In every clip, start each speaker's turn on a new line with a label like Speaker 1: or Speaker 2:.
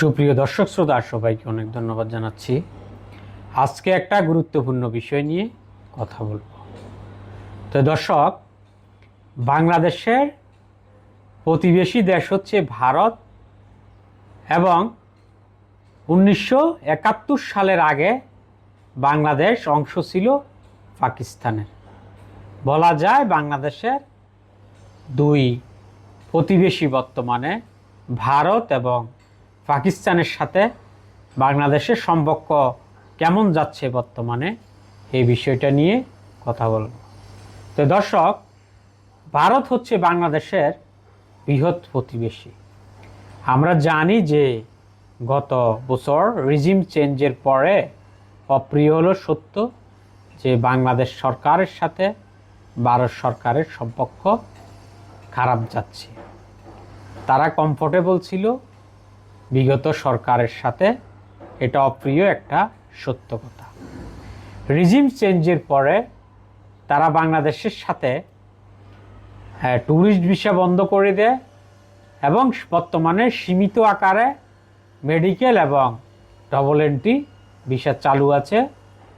Speaker 1: সুপ্রিয় দর্শক শ্রোতা, সবাইকে অনেক ধন্যবাদ জানাচ্ছি। আজকে একটা গুরুত্বপূর্ণ বিষয় নিয়ে কথা বলব। তো দর্শক, বাংলাদেশের প্রতিবেশী দেশ হচ্ছে ভারত এবং উনিশশো একাত্তর সালের আগে বাংলাদেশ অংশ ছিল পাকিস্তানের। বলা যায় বাংলাদেশের দুই প্রতিবেশী বর্তমানে ভারত এবং পাকিস্তানের সাথে বাংলাদেশের সম্পর্ক কেমন যাচ্ছে বর্তমানে, এই বিষয়টা নিয়ে কথা বলব। তো দর্শক, ভারত হচ্ছে বাংলাদেশের বৃহৎ প্রতিবেশী। আমরা জানি যে গত বছর রিজিম চেঞ্জের পরে অপ্রিয় হলো সত্য যে বাংলাদেশ সরকারের সাথে ভারত সরকারের সম্পর্ক খারাপ যাচ্ছে। তারা কমফোর্টেবল ছিল বিগত সরকারের সাথে এটা অপ্রিয় একটা সত্য কথা রিজিম চেঞ্জের পরে তারা বাংলাদেশের সাথে ট্যুরিস্ট ভিসা বন্ধ করে দেয় এবং বর্তমানে সীমিত আকারে মেডিকেল এবং ডবল এন্ট্রি ভিসা চালু আছে।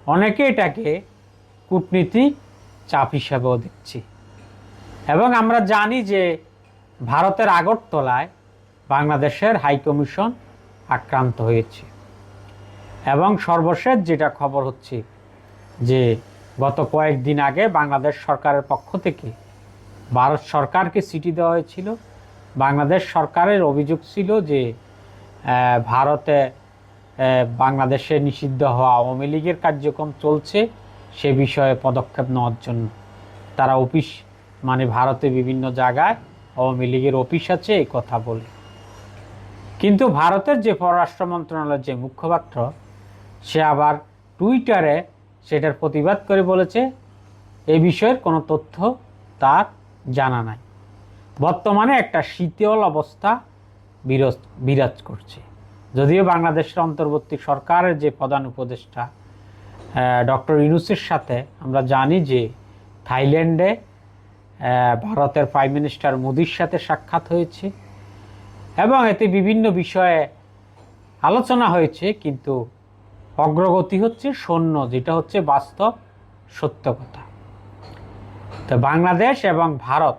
Speaker 1: অনেকে এটাকে কূটনীতিক চাপ হিসাবেও দেখছি। এবং আমরা জানি যে ভারতের আগরতলায় বাংলাদেশের হাইকমিশন আক্রান্ত হয়েছে। এবং সর্বশেষ যেটা খবর হচ্ছে যে গত কয়েকদিন আগে বাংলাদেশ সরকারের পক্ষ থেকে ভারত সরকারকে চিঠি দেওয়া হয়েছিল। বাংলাদেশ সরকারের অভিযোগ ছিল যে ভারতে বাংলাদেশে নিষিদ্ধ হওয়া আওয়ামী লীগের কার্যক্রম চলছে, সে বিষয়ে পদক্ষেপ নেওয়ার জন্য। তারা অফিস মানে ভারতে বিভিন্ন জায়গায় আওয়ামী লীগের অফিস আছে, এই কথা বলে। কিন্তু ভারতের যে পররাষ্ট্র মন্ত্রণালয়ের যে মুখপাত্র, সে আবার টুইটারে সেটার প্রতিবাদ করে বলেছে, এ বিষয়ের কোনো তথ্য তার জানা নাই। বর্তমানে একটা শীতল অবস্থা বিরজ বিরাজ করছে। যদিও বাংলাদেশের অন্তর্বর্তী সরকারের যে প্রধান উপদেষ্টা ডক্টর ইউনুসের সাথে আমরা জানি যে থাইল্যান্ডে ভারতের প্রাইম মিনিস্টার মোদির সাথে সাক্ষাৎ হয়েছে। এবং এতে বিভিন্ন বিষয়ে আলোচনা হয়েছে, কিন্তু অগ্রগতি হচ্ছে শূন্য, যেটা হচ্ছে বাস্তব সত্য কথা তো বাংলাদেশ এবং ভারত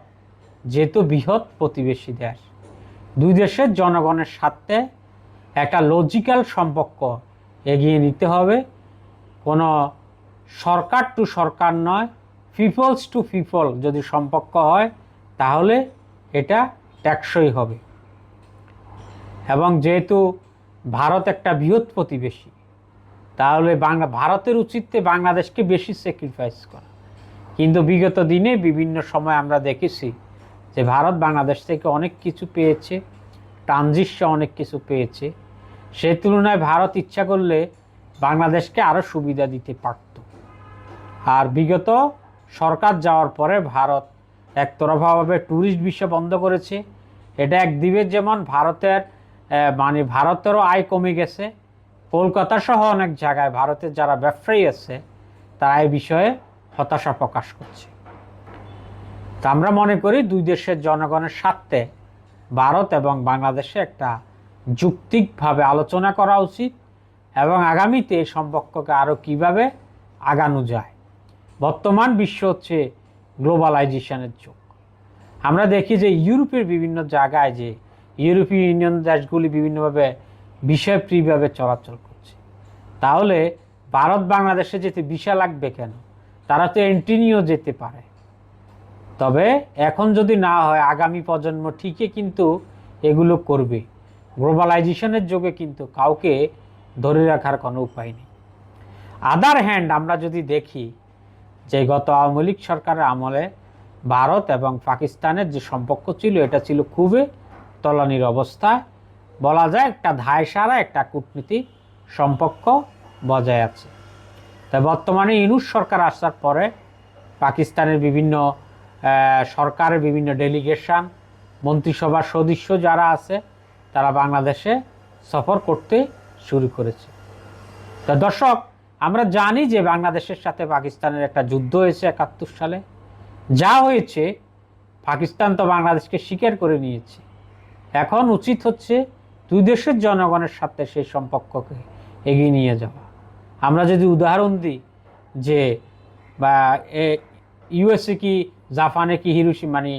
Speaker 1: যেহেতু বৃহৎ প্রতিবেশী দেশ, দুই দেশের জনগণের স্বার্থে একটা লজিক্যাল সম্পর্ক এগিয়ে নিতে হবে। কোনো সরকার টু সরকার নয় পিপলস টু পিপল যদি সম্পর্ক হয়, তাহলে এটা টেকসই হবে। এবং যেহেতু ভারত একটা বৃহৎ প্রতিবেশী, তাহলে বাংলা, ভারতের উচিত বাংলাদেশকে বেশি স্যাক্রিফাইস করা। কিন্তু বিগত দিনে বিভিন্ন সময় আমরা দেখেছি যে ভারত বাংলাদেশ থেকে অনেক কিছু পেয়েছে ট্রানজিটসে অনেক কিছু পেয়েছে। সেই তুলনায় ভারত ইচ্ছা করলে বাংলাদেশকে আরও সুবিধা দিতে পারত। আর বিগত সরকার যাওয়ার পরে ভারত একতরফাভাবে ট্যুরিস্ট ভিসা বন্ধ করেছে। এটা একদিকে যেমন ভারতের মানে ভারতেরও আয় কমে গেছে। কলকাতা সহ অনেক জায়গায় ভারতের যারা ব্যবসায়ী আছে, তারা এই বিষয়ে হতাশা প্রকাশ করছে। তা আমরা মনে করি দুই দেশের জনগণের স্বার্থে ভারত এবং বাংলাদেশে একটা যুক্তিকভাবে আলোচনা করা উচিত এবং আগামীতে এই সম্পর্ককে আরও কীভাবে আগানো যায়। বর্তমান বিশ্ব হচ্ছে গ্লোবালাইজেশনের যুগ। আমরা দেখি যে ইউরোপের বিভিন্ন জায়গায় যে ইউরোপীয় ইউনিয়ন দেশগুলি বিভিন্নভাবে বিষয় ফ্রিভাবে চলাচল করছে। তাহলে ভারত বাংলাদেশে যেতে ভিসা লাগবে কেন? তারা তো এন্ট্রি নিয়েও যেতে পারে। তবে এখন যদি না হয়, আগামী প্রজন্ম ঠিকই কিন্তু এগুলো করবে। গ্লোবালাইজেশনের যুগে কিন্তু কাউকে ধরে রাখার কোনো উপায় নেই। আদার হ্যান্ড আমরা যদি দেখি যে গত আওয়ামী লীগ সরকারের আমলে ভারত এবং পাকিস্তানের যে সম্পর্ক ছিল, এটা ছিল খুবই তলানির অবস্থায় বলা যায় একটা ধায়সারা একটা কূটনীতিক সম্পর্ক বজায় আছে। তাই বর্তমানে ইনুস সরকার আসার পরে পাকিস্তানের বিভিন্ন সরকারের বিভিন্ন ডেলিগেশন, মন্ত্রিসভার সদস্য যারা আছে, তারা বাংলাদেশে সফর করতে শুরু করেছে। তা দর্শক, আমরা জানি যে বাংলাদেশের সাথে পাকিস্তানের একটা যুদ্ধ হয়েছে একাত্তর সালে। যা হয়েছে, পাকিস্তান তো বাংলাদেশকে স্বীকার করে নিয়েছে। এখন উচিত হচ্ছে দুই দেশের জনগণের সাথে সেই সম্পর্ককে এগিয়ে নিয়ে যাওয়া। আমরা যদি উদাহরণ দিই যে, বা ইউএসএ কি, জাপানে কি হিরুসি মানে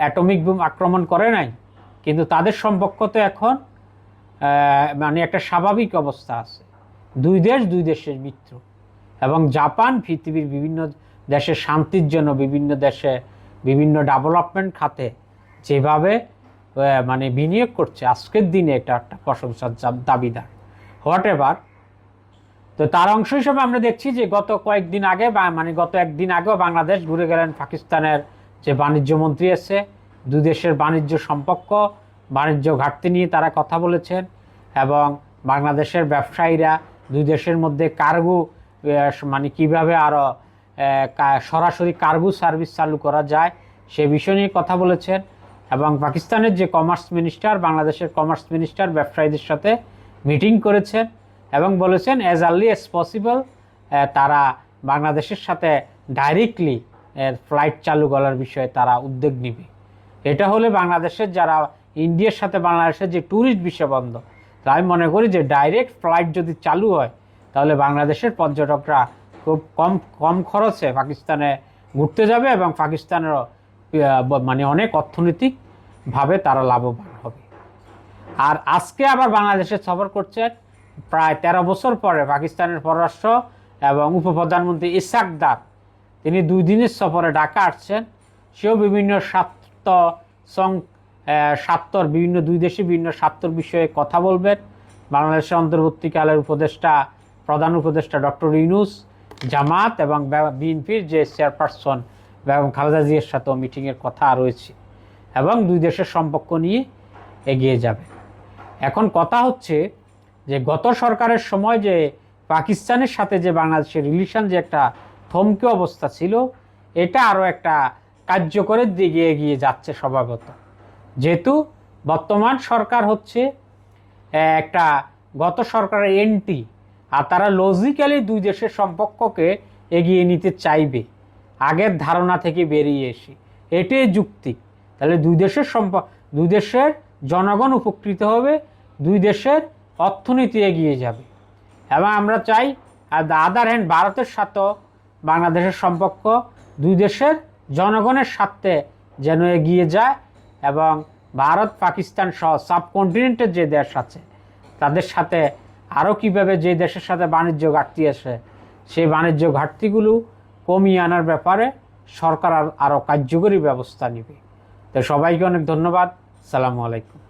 Speaker 1: অ্যাটমিক বুম আক্রমণ করে নাই? কিন্তু তাদের সম্পর্ক তো এখন মানে একটা স্বাভাবিক অবস্থা আছে। দুই দেশ দুই দেশের মিত্র। এবং জাপান পৃথিবীর বিভিন্ন দেশের শান্তির জন্য বিভিন্ন দেশে বিভিন্ন ডেভেলপমেন্ট খাতে যেভাবে মানে বিনিয়োগ করছে আজকের দিনে এটা একটা প্রশংসার দাবিদার। হোয়াট এভার তো তার অংশ হিসেবে আমরা দেখছি যে গত কয়েকদিন আগে বা মানে গত একদিন আগেও বাংলাদেশ ঘুরে গেলেন পাকিস্তানের যে বাণিজ্য মন্ত্রী আছে দুই দেশের বাণিজ্য সম্পর্ক, বাণিজ্য ঘাটতি নিয়ে তারা কথা বলেছেন এবং বাংলাদেশের ব্যবসায়ীরা দুই দেশের মধ্যে কার্গো মানে কীভাবে আরও সরাসরি কার্গো সার্ভিস চালু করা যায় সে বিষয় নিয়ে কথা বলেছেন। এবং পাকিস্তানের যে কমার্স মিনিস্টার বাংলাদেশের কমার্স মিনিস্টার ব্যবসায়ীদের সাথে মিটিং করেছেন এবং বলেছেন অ্যাজ আর্লি অ্যাজ পসিবল তারা বাংলাদেশের সাথে ডাইরেক্টলি ফ্লাইট চালু করার বিষয়ে তারা উদ্যোগ নেবে। এটা হলে বাংলাদেশের যারা ইন্ডিয়ার সাথে বাংলাদেশের যে ট্যুরিস্ট বিষয় বন্ধ আমি মনে করি যে ডাইরেক্ট ফ্লাইট যদি চালু হয়, তাহলে বাংলাদেশের পর্যটকরা খুব কম কম খরচে পাকিস্তানে ঘুরতে যাবে এবং পাকিস্তানেরও মানে অনেক অর্থনৈতিকভাবে তারা লাভবান হবে। আর আজকে আবার বাংলাদেশে সফর করছেন প্রায় তেরো বছর পরে পাকিস্তানের পররাষ্ট্র এবং উপপ্রধানমন্ত্রী ইসাকদার তিনি দুই দিনের সফরে ঢাকা আসছেন। সেও বিভিন্ন স্বার্থ সং স্বার্থর বিভিন্ন, দুই দেশে বিভিন্ন স্বার্থর বিষয়ে কথা বলবেন। বাংলাদেশের অন্তর্বর্তীকালের উপদেষ্টা, প্রধান উপদেষ্টা ডক্টর ইউনুস, জামাত এবং বিএনপির যে চেয়ারপারসন এবং খালেদা জিয়ার সাথেও মিটিংয়ের কথা রয়েছে এবং দুই দেশের সম্পর্ক নিয়ে এগিয়ে যাবে। এখন কথা হচ্ছে যে গত সরকারের সময় যে পাকিস্তানের সাথে যে বাংলাদেশের রিলেশন যে একটা থমকে অবস্থা ছিল, এটা আরও একটা কার্যকরের দিকে এগিয়ে যাচ্ছে স্বভাবত। যেহেতু বর্তমান সরকার হচ্ছে একটা গত সরকারের এন্টি, আর তারা লজিক্যালি দুই দেশের সম্পর্ককে এগিয়ে নিতে চাইবে। আগের ধারণা থেকে বেরিয়ে এসে। এটাই যুক্তি। তাহলে দুই দেশের সম্প, দুই দেশের জনগণ উপকৃত হবে, দুই দেশের অর্থনীতি এগিয়ে যাবে। এবং আমরা চাই আর আদার হ্যান্ড ভারতের সাথেও বাংলাদেশের সম্পর্ক দুই দেশের জনগণের স্বার্থে যেন এগিয়ে যায় এবং ভারত, পাকিস্তান সহ সাবকন্টিনেন্টের যে দেশ আছে, তাদের সাথে আরও কীভাবে যে দেশের সাথে বাণিজ্য ঘাটতি আছে, সেই বাণিজ্য ঘাটতিগুলো কমিয়ে আনার ব্যাপারে সরকার আর- আরও কার্যকরী ব্যবস্থা নেবে। তো সবাইকে অনেক ধন্যবাদ। সালামু আলাইকুম।